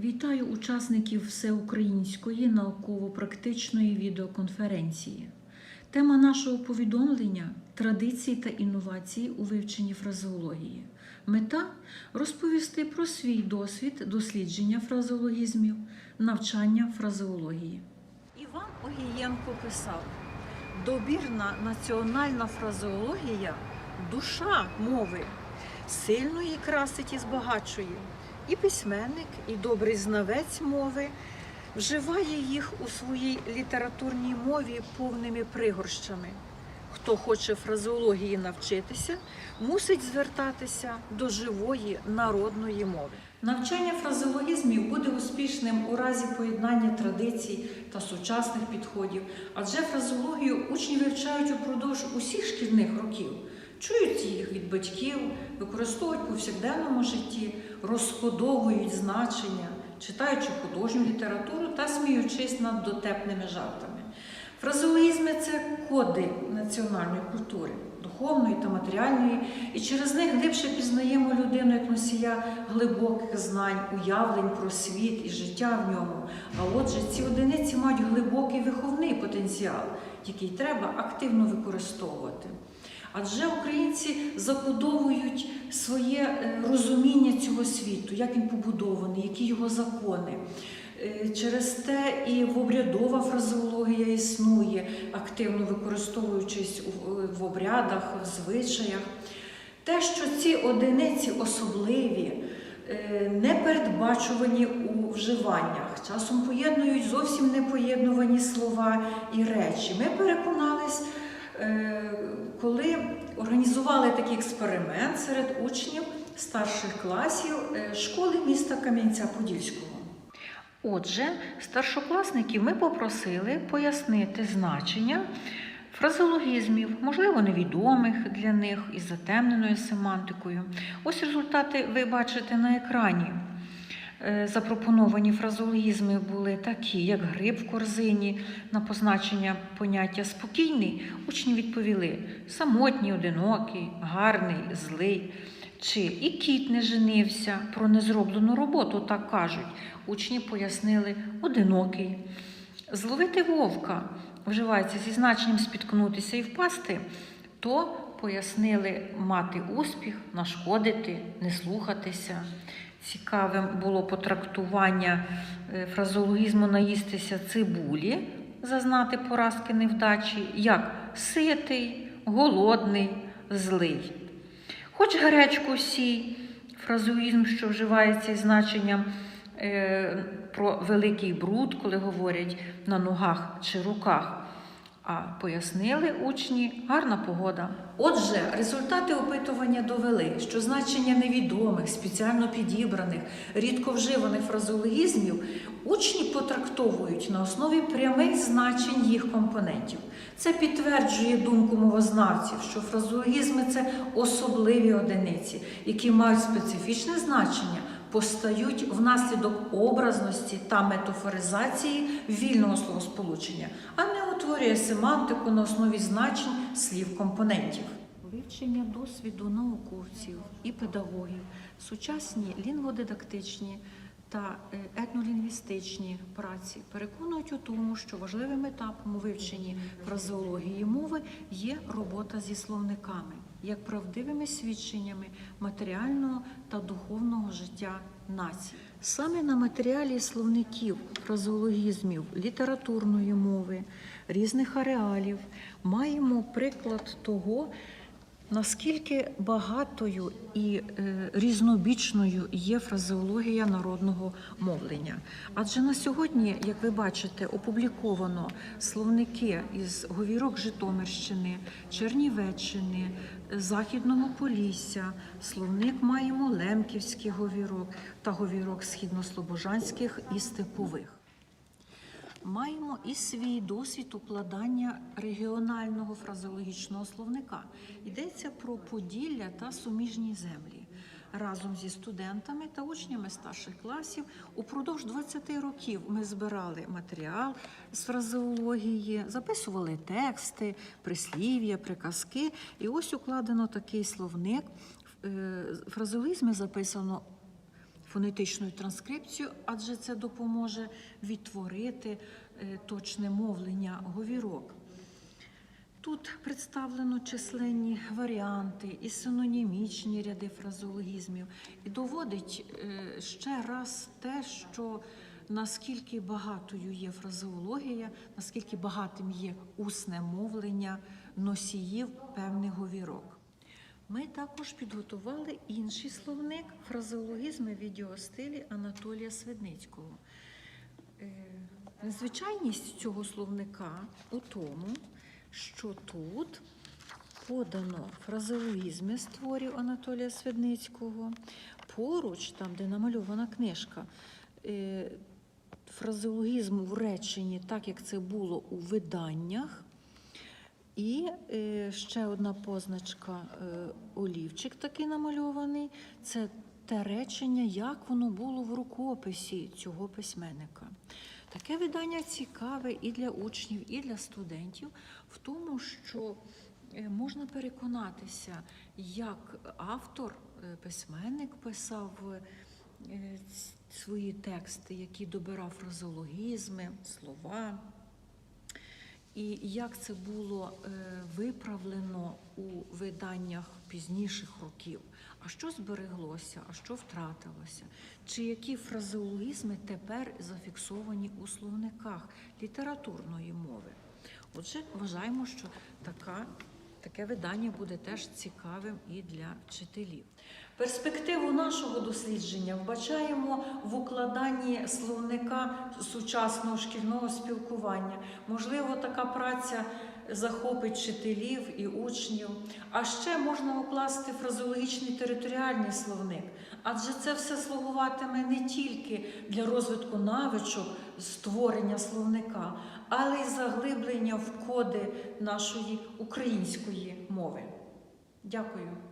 Вітаю учасників всеукраїнської науково-практичної відеоконференції. Тема нашого повідомлення традиції та інновації у вивченні фразеології. Мета розповісти про свій досвід дослідження фразеологізмів, навчання фразеології. Іван Огієнко писав: добірна національна фразеологія душа мови сильно її красить і збагачує. І письменник, і добрий знавець мови вживає їх у своїй літературній мові повними пригорщами. Хто хоче фразеології навчитися, мусить звертатися до живої народної мови. Навчання фразеологізмів буде успішним у разі поєднання традицій та сучасних підходів, адже фразеологію учні вивчають упродовж усіх шкільних років. Чують їх від батьків, використовують у повсякденному житті, розкодовують значення, читаючи художню літературу та сміючись над дотепними жартами. Фразеологізми це коди національної культури, духовної та матеріальної, і через них глибше пізнаємо людину як носія глибоких знань, уявлень про світ і життя в ньому. А отже, ці одиниці мають глибокий виховний потенціал, який треба активно використовувати. Адже українці закодовують своє е, розуміння цього світу, як він побудований, які його закони. Е, Через те і в обрядова фразеологія існує, активно використовуючись в обрядах, в звичаях. Те, що ці одиниці особливі, е, непередбачувані у вживаннях, часом поєднують зовсім непоєднувані слова і речі. Ми переконались, е, коли організували такий експеримент серед учнів старших класів е, школи міста Кам'янця-Подільського. Отже, старшокласників ми попросили пояснити значення фразеологізмів, можливо, невідомих для них із затемненою семантикою. Ось результати ви бачите на екрані. Е, Запропоновані фразеологізми були такі, як гриб в корзині на позначення поняття спокійний. Учні відповіли самотній, одинокий, гарний, злий. Чи і кіт не женився про незроблену роботу, так кажуть. Учні пояснили одинокий. Зловити вовка вживається зі значенням спіткнутися і впасти, то пояснили мати успіх, нашкодити, не слухатися. Цікавим було потрактування е, фразеологізму наїстися цибулі, зазнати поразки невдачі, як ситий, голодний, злий. Хоч гречку сій, фразеологізм, що вживається із значенням е, про великий бруд, коли говорять на ногах чи руках. А пояснили учні гарна погода. Отже, результати опитування довели, що значення невідомих, спеціально підібраних, рідко вживаних фразеологізмів учні потрактовують на основі прямих значень їх компонентів. Це підтверджує думку мовознавців, що фразеологізми це особливі одиниці, які мають специфічне значення постають внаслідок образності та метафоризації вільного словосполучення, а не утворює семантику на основі значень слів компонентів. Вивчення досвіду науковців і педагогів, сучасні лінгводидактичні та е, етнолінгвістичні праці переконують у тому, що важливим етапом у вивченні фразеології мови є робота зі словниками як правдивими свідченнями матеріального та духовного життя нації. Саме на матеріалі словників, фразологізмів, літературної мови, різних ареалів маємо приклад того, Наскільки багатою і е, різнобічною є фразеологія народного мовлення? Адже на сьогодні, як ви бачите, опубліковано словники із говірок Житомирщини, Чернівеччини, Західного Полісся, словник маємо лемківських говірок та говірок східнослобожанських і степових. Маємо і свій досвід укладання регіонального фразеологічного словника. Йдеться про Поділля та суміжні землі. Разом зі студентами та учнями старших класів упродовж 20 років ми збирали матеріал з фразеології, записували тексти, прислів'я, приказки. І ось укладено такий словник. Е, Фразеологізми записано фонетичною транскрипцією, адже це допоможе відтворити е, точне мовлення говірок. Тут представлено численні варіанти і синонімічні ряди фразеологізмів, і доводить е, ще раз те, що наскільки багатою є фразеологія, наскільки багатим є усне мовлення носіїв певних говірок. Ми також підготували інший словник фразеологізми відеостилі Анатолія Свидницького. Е, Незвичайність цього словника у тому, що тут подано фразеологізми з творів Анатолія Свидницького. Поруч, там, де намальована книжка, е, фразеологізм в реченні, так як це було у виданнях. І е, ще одна позначка е, олівчик такий намальований. Це те речення, як воно було в рукописі цього письменника. Таке видання цікаве і для учнів, і для студентів в тому, що е, можна переконатися, як автор, письменник писав свої тексти, які добирав фразеологізми, слова. І як це було е, виправлено у виданнях пізніших років? А що збереглося, а що втратилося? Чи які фразеологізми тепер зафіксовані у словниках літературної мови? Отже, вважаємо, що така, таке видання буде теж цікавим і для вчителів. Перспективу нашого дослідження вбачаємо в укладанні словника сучасного шкільного спілкування. Можливо, така праця захопить вчителів і учнів. А ще можна укласти фразеологічний територіальний словник, адже це все слугуватиме не тільки для розвитку навичок створення словника, але й заглиблення в коди нашої української мови. Дякую.